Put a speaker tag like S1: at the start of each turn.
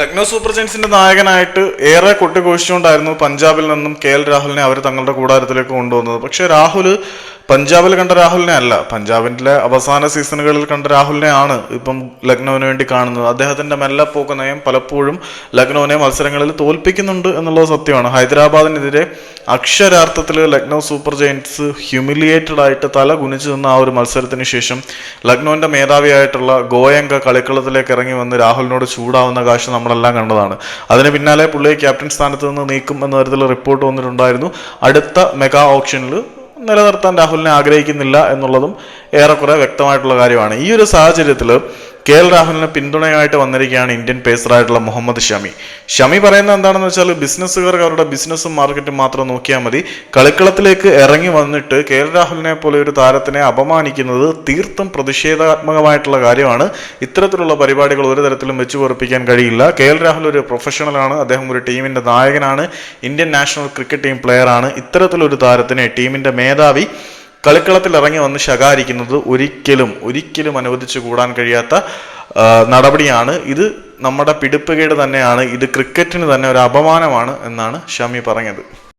S1: Lucknow super ജയൻസിന്റെ നായകനായിട്ട് ഏറെ കൊട്ടിഘോഷിച്ചുകൊണ്ടായിരുന്നു പഞ്ചാബിൽ നിന്നും കെ എൽ രാഹുലിനെ അവർ തങ്ങളുടെ കൂടാരത്തിലേക്ക് കൊണ്ടുവന്നത്. പക്ഷേ രാഹുൽ പഞ്ചാബിൽ കണ്ട രാഹുലിനെ അല്ല. പഞ്ചാബിന്റെ അവസാന സീസണുകളിൽ കണ്ട രാഹുലിനെ ആണ് ഇപ്പം ലക്നൌവിന് വേണ്ടി കാണുന്നത്. അദ്ദേഹത്തിന്റെ മെല്ലപ്പോക്ക് നയം പലപ്പോഴും ലക്നൌവിനെ മത്സരങ്ങളിൽ തോൽപ്പിക്കുന്നുണ്ട് എന്നുള്ളത് സത്യമാണ്. ഹൈദരാബാദിനെതിരെ അക്ഷരാർത്ഥത്തിൽ ലക്നൗ സൂപ്പർ ജയൻസ് ഹ്യൂമിലിയേറ്റഡ് ആയിട്ട് തല കുനിച്ചു നിന്ന ആ ഒരു മത്സരത്തിന് ശേഷം ലക്നൌവിന്റെ മേധാവിയായിട്ടുള്ള ഗോയങ്ക കളിക്കളത്തിലേക്ക് ഇറങ്ങി വന്ന് രാഹുലിനോട് ചൂടാവുന്ന കാഴ്ച നമ്മളെല്ലാം കണ്ടതാണ്. അതിന് പിന്നാലെ പുള്ളിയെ ക്യാപ്റ്റൻ സ്ഥാനത്ത് നിന്ന് നീക്കും എന്ന തരത്തിലുള്ള റിപ്പോർട്ട് വന്നിട്ടുണ്ടായിരുന്നു. അടുത്ത മെഗാ ഓപ്ഷനിൽ നിലനിർത്താൻ രാഹുലിനെ ആഗ്രഹിക്കുന്നില്ല എന്നുള്ളതും ഏറെക്കുറെ വ്യക്തമായിട്ടുള്ള കാര്യമാണ്. ഈ ഒരു സാഹചര്യത്തിൽ കെ എൽ രാഹുലിന് പിന്തുണയായിട്ട് വന്നിരിക്കുകയാണ് ഇന്ത്യൻ പേസറായിട്ടുള്ള മുഹമ്മദ് ഷമി. ഷമി പറയുന്നത് എന്താണെന്ന് വെച്ചാൽ ബിസിനസ്സുകാർക്ക് അവരുടെ ബിസിനസ്സും മാർക്കറ്റും മാത്രം നോക്കിയാൽ മതി. കളിക്കളത്തിലേക്ക് ഇറങ്ങി വന്നിട്ട് കെ എൽ രാഹുലിനെ പോലെ ഒരു താരത്തിനെ അപമാനിക്കുന്നത് തീർത്തും പ്രതിഷേധാത്മകമായിട്ടുള്ള കാര്യമാണ്. ഇത്തരത്തിലുള്ള പരിപാടികൾ ഒരു തരത്തിലും വെച്ചു പൊറപ്പിക്കാൻ കഴിയില്ല. കെ എൽ രാഹുൽ ഒരു പ്രൊഫഷണലാണ് അദ്ദേഹം ഒരു ടീമിന്റെ നായകനാണ്. ഇന്ത്യൻ നാഷണൽ ക്രിക്കറ്റ് ടീം പ്ലെയറാണ് ഇത്തരത്തിലൊരു താരത്തിനെ ടീമിന്റെ മേധാവി കളിക്കളത്തിൽ ഇറങ്ങി വന്ന് ശകാരിക്കുന്നത് ഒരിക്കലും ഒരിക്കലും അനുവദിച്ചു കൂടാൻ കഴിയാത്ത നടപടിയാണ്. ഇത് നമ്മുടെ പിടിപ്പുകേട് തന്നെയാണ്. ഇത് ക്രിക്കറ്റിന് തന്നെ ഒരു അപമാനമാണ് എന്നാണ് ഷമി പറഞ്ഞത്.